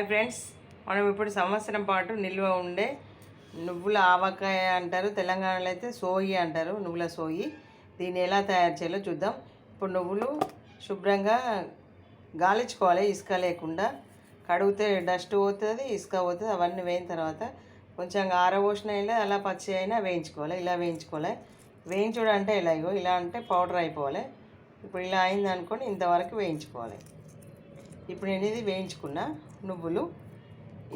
Hi friends. మనం ఇప్పుడు సంవత్సరం పాటు నిల్వ ఉండే నువ్వుల ఆవకాయ అంటారు తెలంగాణలో అయితే సోయి అంటారు నువ్వుల సోయి. దీన్ని ఎలా తయారు చేయాలో చూద్దాం. ఇప్పుడు నువ్వులు శుభ్రంగా గాలించుకోవాలి ఇసుక లేకుండా. కడిగితే డస్ట్ పోతుంది ఇసుక పోతుంది అవన్నీ వేయిన తర్వాత కొంచెం ఆరబోసిన అయినా అలా పచ్చి అయినా వేయించుకోవాలి ఇలా వేయించుకోవాలి. వేయించుడు అంటే ఇలా ఇగో ఇలా అంటే పౌడర్ అయిపోవాలి. ఇప్పుడు ఇలా అయింది అనుకొని ఇంతవరకు వేయించుకోవాలి. ఇప్పుడు నేను ఇది వేయించుకున్న నువ్వులు.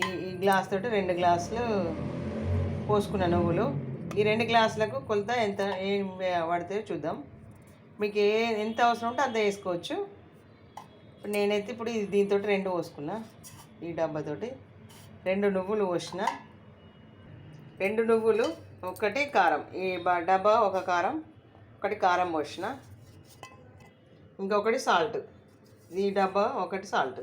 ఈ ఈ గ్లాస్ తోటి రెండు గ్లాసులు పోసుకున్న నువ్వులు. ఈ రెండు గ్లాసులకు కొలత ఎంత ఏం పడితే చూద్దాం. మీకు ఏ ఎంత అవసరం ఉంటే అంత వేసుకోవచ్చు. ఇప్పుడు నేనైతే ఇప్పుడు ఇది దీంతో రెండు పోసుకున్నా ఈ డబ్బాతోటి రెండు నువ్వులు పోసిన. రెండు నువ్వులు ఒకటి కారం. ఈ డబ్బా ఒక కారం ఒకటి కారం పోసిన. ఇంకొకటి సాల్ట్. ఈ డబ్బా ఒకటి సాల్ట్.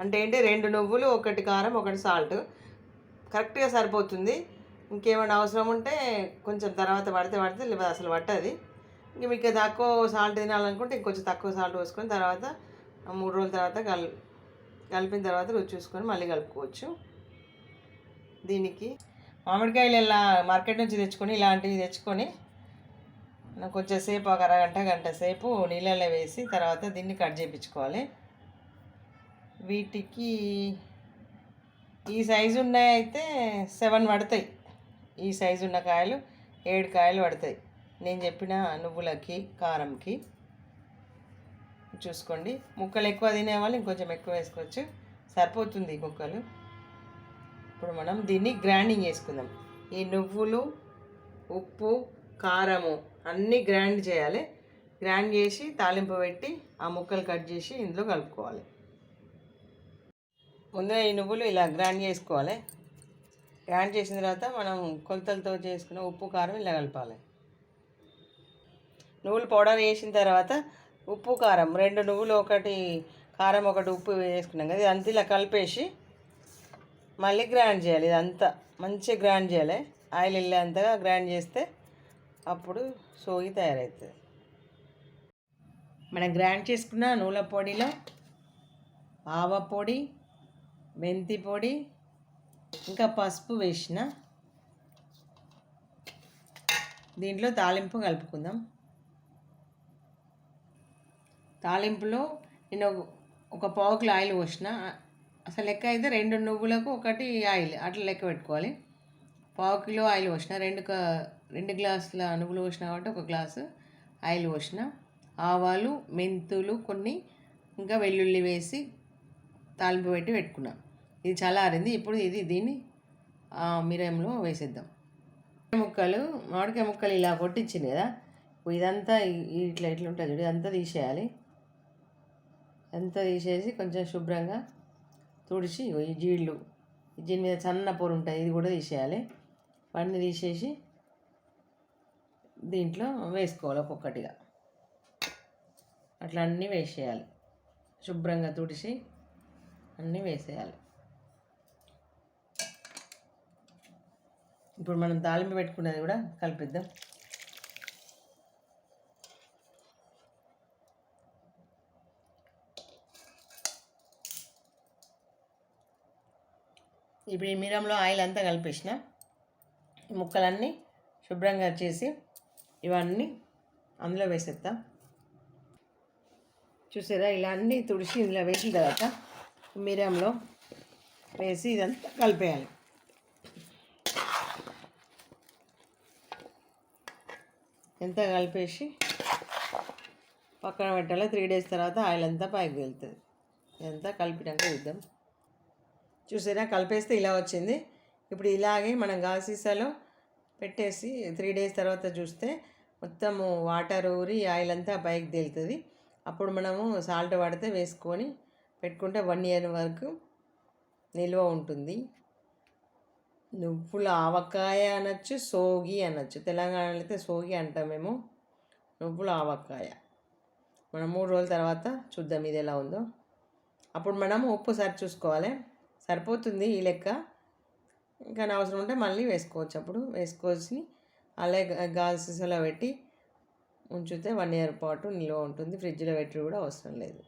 అంటే ఏంటి? రెండు నువ్వులు ఒకటి కారం ఒకటి సాల్ట్. కరెక్ట్గా సరిపోతుంది. ఇంకేమైనా అవసరం ఉంటే కొంచెం తర్వాత పడితే పడితే లేకపోతే అసలు పట్టది. ఇంక మీకు తక్కువ సాల్ట్ తినాలనుకుంటే ఇంకొంచెం తక్కువ సాల్ట్ పోసుకొని తర్వాత మూడు రోజుల తర్వాత కల్ కలిపిన తర్వాత రుచి చూసుకొని మళ్ళీ కలుపుకోవచ్చు. దీనికి మామిడికాయలు ఇలా మార్కెట్ నుంచి తెచ్చుకొని ఇలాంటివి తెచ్చుకొని కొంచెంసేపు కొంచెం సేపు ఒక అరగంట గంట సేపు నీళ్ళలో వేసి తర్వాత దీన్ని కట్ చేయించుకోవాలి. వీటికి ఈ సైజు ఉన్నాయి అయితే సెవెన్ పడతాయి. ఈ సైజు ఉన్న కాయలు ఏడు కాయలు పడతాయి. నేను చెప్పిన నువ్వులకి కారంకి చూసుకోండి. ముక్కలు ఎక్కువ తినేవాళ్ళు ఇంకొంచెం ఎక్కువ వేసుకోవచ్చు. సరిపోతుంది ఈ ముక్కలు. ఇప్పుడు మనం దీన్ని గ్రైండింగ్ చేసుకుందాం. ఈ నువ్వులు ఉప్పు కారము అన్నీ గ్రైండ్ చేయాలి. గ్రైండ్ చేసి తాలింపు పెట్టి ఆ ముక్కలు కట్ చేసి ఇందులో కలుపుకోవాలి. ముందుగా ఈ నువ్వులు ఇలా గ్రైండ్ చేసుకోవాలి. గ్రైండ్ చేసిన తర్వాత మనం కొలతలతో చేసుకున్న ఉప్పు కారం ఇలా కలపాలి. నువ్వులు పౌడర్ వేసిన తర్వాత ఉప్పు కారం రెండు నువ్వులు ఒకటి కారం ఒకటి ఉప్పు వేసుకున్నాం కదా ఇదంతా ఇలా కలిపేసి మళ్ళీ గ్రైండ్ చేయాలి. ఇదంతా మంచిగా గ్రైండ్ చేయాలి. ఆయిల్ వెళ్ళేంతగా గ్రైండ్ చేస్తే అప్పుడు సోగి తయారవుతుంది మనం గ్రైండ్ చేసుకున్న నూల పొడిలో ఆవ పొడి మెంతి పొడి ఇంకా పసుపు వేసిన దీంట్లో తాలింపు కలుపుకుందాం. తాలింపులో నేను ఒక పావు కిలో ఆయిల్ పోసిన. అసలు లెక్క అయితే రెండు నువ్వులకు ఒకటి ఆయిల్ అట్లా లెక్క పెట్టుకోవాలి. పావు కిలో ఆయిల్ పోసిన రెండు రెండు గ్లాసుల నువ్వులు పోసిన కాబట్టి ఒక గ్లాసు ఆయిల్ పోసిన. ఆవాలు మెంతులు కొన్ని ఇంకా వెల్లుల్లి వేసి తాలింపు పెట్టి పెట్టుకున్నాం. ఇది చాలా అరింది ఇప్పుడు ఇది దీన్ని ఆ మిరంలో వేసేద్దాం. ముక్కలు మామిడికాయ ముక్కలు ఇలా కొట్టించింది కదా ఇదంతా ఇట్లా ఇట్లా ఉంటుంది చూడు ఇదంతా తీసేయాలి. అంతా తీసేసి కొంచెం శుభ్రంగా తుడిచి ఈ జీళ్ళు దీని జీడి మీద సన్న పొరు ఉంటుంది ఇది కూడా తీసేయాలి. వాటిని తీసేసి దీంట్లో వేసుకోవాలి ఒక్కొక్కటిగా. అట్లా అన్నీ వేసేయాలి. శుభ్రంగా తుడిచి అన్నీ వేసేయాలి. ఇప్పుడు మనం తాలింపు పెట్టుకున్నది కూడా కలిపిద్దాం. ఇప్పుడు ఈ మిరంలో ఆయిల్ అంతా కలిపేసిన ముక్కలన్నీ శుభ్రంగా చేసి ఇవన్నీ అందులో వేసేస్తాం. చూసారా? ఇలా అన్నీ తుడిచి ఇందులో వేసిన తర్వాత మిరంలో వేసి ఇదంతా కలిపేయాలి. ఎంత కలిపేసి పక్కన పెట్టాలి త్రీ డేస్ తర్వాత ఆయిల్ అంతా పైకి వెళ్తుంది. ఇదంతా కలిపినాక చూద్దాం చూసారా? కలిపేస్తే ఇలా వచ్చింది. ఇప్పుడు ఇలాగే మనం గాజు సీసాలో పెట్టేసి త్రీ డేస్ తర్వాత చూస్తే మొత్తము వాటర్ ఊరి ఆయిల్ అంతా పైకి తేలుతుంది. అప్పుడు మనము సాల్ట్ పడితే వేసుకొని పెట్టుకుంటే వన్ ఇయర్ వరకు నిల్వ ఉంటుంది. నువ్వుల ఆవకాయ అనొచ్చు సోగి అనొచ్చు. తెలంగాణలో అయితే సోగి అంటాం మేము. నువ్వుల ఆవకాయ. మనం మూడు రోజుల తర్వాత చూద్దాం ఇది ఎలా ఉందో. అప్పుడు మనము ఉప్పు సరి చూసుకోవాలి సరిపోతుంది ఈ లెక్క. ఇంకా అవసరం ఉంటే మళ్ళీ వేసుకోవచ్చు. అప్పుడు వేసుకోవచ్చు అలాగే గాజు సీసాలో పెట్టి ఉంచితే వన్ ఇయర్ పాటు నిల్వ ఉంటుంది. ఫ్రిడ్జ్లో పెట్టి కూడా అవసరం లేదు.